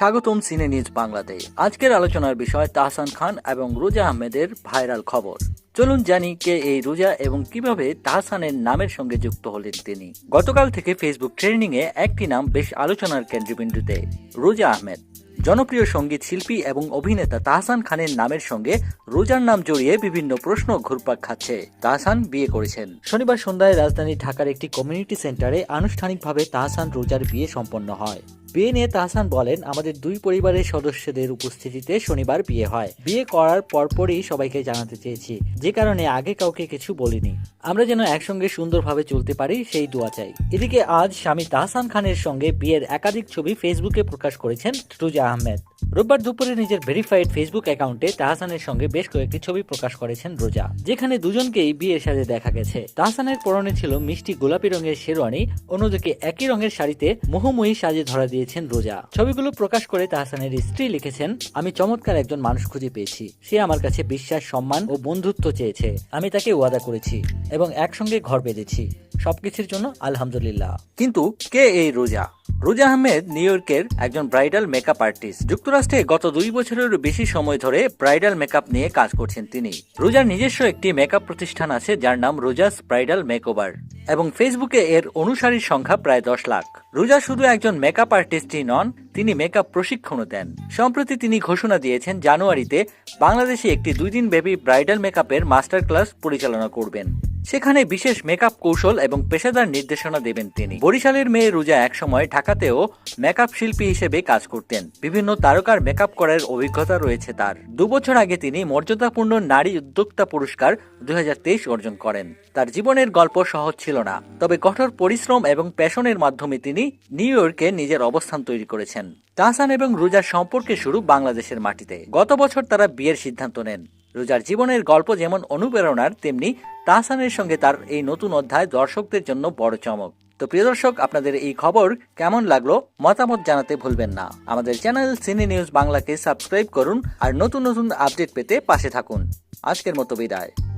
স্বাগতম সিনে নিউজ বাংলাতে আজকের আলোচনার বিষয় তাহসান খান এবং রোজা আহমেদের ভাইরাল খবর। চলুন জানি কে এই রোজা এবং কীভাবে তাহসানের নামের সঙ্গে যুক্ত হলেন তিনি। গতকাল থেকে ফেসবুক ট্রেন্ডিং এ একটি নাম বেশ আলোচনার কেন্দ্রবিন্দুতে, রোজা আহমেদ। জনপ্রিয় সংগীত শিল্পী এবং অভিনেতা তাহসান খানের নামের সঙ্গে রোজার নাম জড়িয়ে বিভিন্ন প্রশ্ন ঘুরপাক খাচ্ছে। তাহসান বিয়ে করেছেন। শনিবার সন্ধ্যায় রাজধানী ঢাকার একটি কমিউনিটি সেন্টারে আনুষ্ঠানিকভাবে তাহসান রোজার বিয়ে সম্পন্ন হয়। বিয়ে তাহসান বলেন, আমাদের দুই পরিবারের সদস্যদের উপস্থিতিতে শনিবার বিয়ে হয়। বিয়ে করার পরপরই সবাইকে জানাতে চেয়েছি। যে কারণে আগে কাউকে কিছু বলিনি। আমরা যেন একসঙ্গে সুন্দরভাবে চলতে পারি, সেই দোয়া চাই। এদিকে আজ স্বামী তাহসান খানের সঙ্গে বিয়ের একাধিক ছবি ফেসবুকে প্রকাশ করেছেন রুজা আহমেদ। রোববার দুপুরে নিজের ভেরিফাইড ফেসবুক অ্যাকাউন্টে তাহসানের সঙ্গে বেশ কয়েকটি ছবি প্রকাশ করেছেন রোজা, যেখানে দুজনকেই বিয়ের সাজে দেখা গেছে। তাহসানের পরনে ছিল মিষ্টি গোলাপি রঙের শেরওয়ানি, অন্যদিকে একই রঙের শাড়িতে মোহময়ী সাজে ধরা দিয়েছেন রোজা। ছবিগুলো প্রকাশ করে তাহসানের স্ত্রী লিখেছেন, আমি চমৎকার একজন মানুষ খুঁজে পেয়েছি। সে আমার কাছে বিশ্বাস, সম্মান ও বন্ধুত্ব চেয়েছে। আমি তাকে ওয়াদা করেছি এবং একসঙ্গে ঘর বেঁধেছি। সবকিছুর জন্য আলহামদুলিল্লাহ। কিন্তু কে এই রোজা? রোজা আহমেদ, নিউ ইয়র্কের একজন ব্রাইডাল মেকআপ আর্টিস্ট যুক্তরাষ্ট্রে গত দুই বছরেরও বেশি সময় ধরে ব্রাইডাল মেকআপ নিয়ে কাজ করছেন তিনি। রোজার নিজস্ব একটি মেকআপ প্রতিষ্ঠান আছে, যার নাম রোজাস ব্রাইডাল মেকওভার এবং ফেসবুকে এর অনুসারীর সংখ্যা প্রায় দশ লাখ। রোজা শুধু একজন মেকআপ আর্টিস্টই নন, তিনি মেকআপ প্রশিক্ষণও দেন। সম্প্রতি তিনি ঘোষণা দিয়েছেন, জানুয়ারিতে বাংলাদেশে একটি দুই দিন ব্যাপী ব্রাইডাল মেকআপের মাস্টার ক্লাস পরিচালনা করবেন। সেখানে বিশেষ মেকআপ কৌশল এবং পেশাদার নির্দেশনা দেবেন তিনি। বরিশালের মেয়ে রুজা একসময় ঢাকাতেও মেকআপ শিল্পী হিসেবে কাজ করতেন। বিভিন্ন তারকার মেকআপ করার অভিজ্ঞতা রয়েছে তার। দুবছর আগে তিনি মর্যাদাপূর্ণ নারী উদ্যোক্তা পুরস্কার দু হাজার তেইশ অর্জন করেন। তার জীবনের গল্প সহজ ছিল না, তবে কঠোর পরিশ্রম এবং প্যাশনের মাধ্যমে তিনি নিউ ইয়র্কে নিজের অবস্থান তৈরি করেছেন। তাহসান এবং রুজার সম্পর্কে শুরু বাংলাদেশের মাটিতে। গত বছর তারা বিয়ের সিদ্ধান্ত নেন। রোজার জীবনের গল্প যেমন অনুপ্রেরণার, তেমনি তাহসানের সঙ্গে তার এই নতুন অধ্যায় দর্শকদের জন্য বড় চমক। তো প্রিয় দর্শক, আপনাদের এই খবর কেমন লাগল মতামত জানাতে ভুলবেন না। আমাদের চ্যানেল সিনে নিউজ বাংলাকে সাবস্ক্রাইব করুন আর নতুন নতুন আপডেট পেতে পাশে থাকুন। আজকের মতো বিদায়।